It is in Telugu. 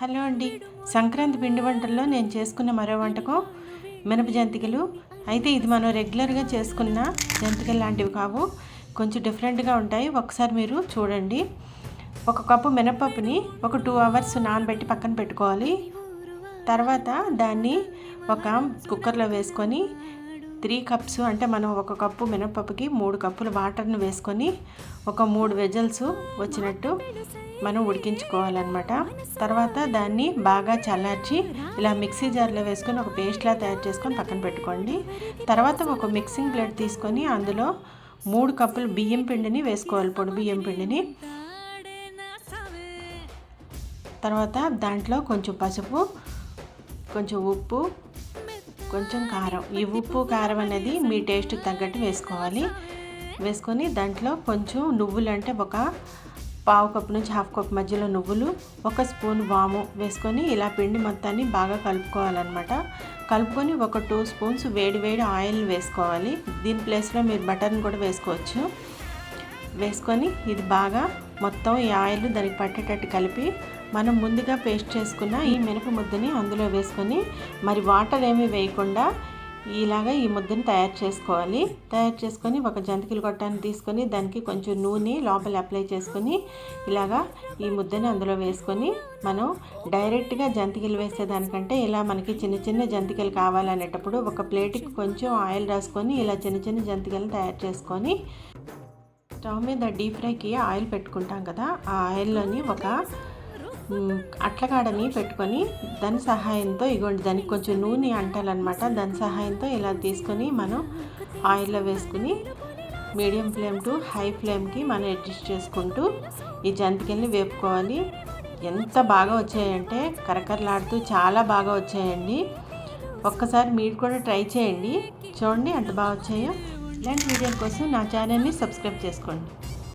హలో అండి. సంక్రాంతి పిండి వంటల్లో నేను చేసుకున్న మరో వంటకం మినప జంతికలు. అయితే ఇది మనం రెగ్యులర్గా చేసుకున్న జంతికలు లాంటివి కావు. కొంచెం డిఫరెంట్గా ఉంటాయి. ఒకసారి మీరు చూడండి. ఒక కప్పు మినపప్పుని ఒక టూ అవర్స్ నానబెట్టి పక్కన పెట్టుకోవాలి. తర్వాత దాన్ని ఒక కుక్కర్లో వేసుకొని త్రీ కప్స్ అంటే మనం ఒక కప్పు మినపప్పుకి మూడు కప్పులు వాటర్ను వేసుకొని ఒక మూడు వెజల్స్ వచ్చినట్టు మనం ఉడికించుకోవాలన్నమాట. తర్వాత దాన్ని బాగా చల్లార్చి ఇలా మిక్సీ జార్లో వేసుకొని ఒక పేస్ట్లా తయారు చేసుకొని పక్కన పెట్టుకోండి. తర్వాత ఒక మిక్సింగ్ ప్లేట్ తీసుకొని అందులో మూడు కప్పులు బియ్యం పిండిని వేసుకోవాలి పొడి బియ్యం పిండిని. తర్వాత దాంట్లో కొంచెం పసుపు కొంచెం ఉప్పు కొంచెం కారం. ఈ ఉప్పు కారం అనేది మీ టేస్ట్ తగ్గట్టు వేసుకోవాలి. వేసుకొని దాంట్లో కొంచెం నువ్వులు అంటే ఒక పావు కప్పు నుంచి హాఫ్ కప్ మధ్యలో నువ్వులు ఒక స్పూన్ వాము వేసుకొని ఇలా పిండి మొత్తాన్ని బాగా కలుపుకోవాలన్నమాట. కలుపుకొని ఒక టూ స్పూన్స్ వేడి వేడి ఆయిల్ వేసుకోవాలి. దీని ప్లేస్లో మీరు బటర్ని కూడా వేసుకోవచ్చు. వేసుకొని ఇది బాగా మొత్తం ఈ ఆయిల్ దానికి పట్టేటట్టు కలిపి మనం ముందుగా పేస్ట్ చేసుకున్న ఈ మినప ముద్దని అందులో వేసుకొని మరి వాటర్ ఏమీ వేయకుండా ఇలాగా ఈ ముద్దను తయారు చేసుకోవాలి. తయారు చేసుకొని ఒక జంతికలు కొట్టాన్ని తీసుకొని దానికి కొంచెం నూనె లోపల అప్లై చేసుకొని ఇలాగా ఈ ముద్దని అందులో వేసుకొని మనం డైరెక్ట్గా జంతికలు వేసేదానికంటే ఇలా మనకి చిన్న చిన్న జంతికలు కావాలనేటప్పుడు ఒక ప్లేట్కి కొంచెం ఆయిల్ రాసుకొని ఇలా చిన్న చిన్న జంతికలను తయారు చేసుకొని స్టవ్ మీద డీప్ ఫ్రైకి ఆయిల్ పెట్టుకుంటాం కదా. ఆ ఆయిల్లోని ఒక అట్లకాడని పెట్టుకొని దాని సహాయంతో ఇగోండి దానికి కొంచెం నూనె అంటాలన్నమాట. దాని సహాయంతో ఇలా తీసుకొని మనం ఆయిల్లో వేసుకుని మీడియం ఫ్లేమ్ టు హై ఫ్లేమ్కి మనం అడ్జస్ట్ చేసుకుంటూ ఈ జంతికల్ని వేపుకోవాలి. ఎంత బాగా వచ్చాయంటే కరకరలాడుతూ చాలా బాగా వచ్చాయండి. ఒక్కసారి మీరు కూడా ట్రై చేయండి. చూడండి ఎంత బాగా వచ్చాయో. ఇలాంటి వీడియోల కోసం నా ఛానల్ని సబ్స్క్రైబ్ చేసుకోండి.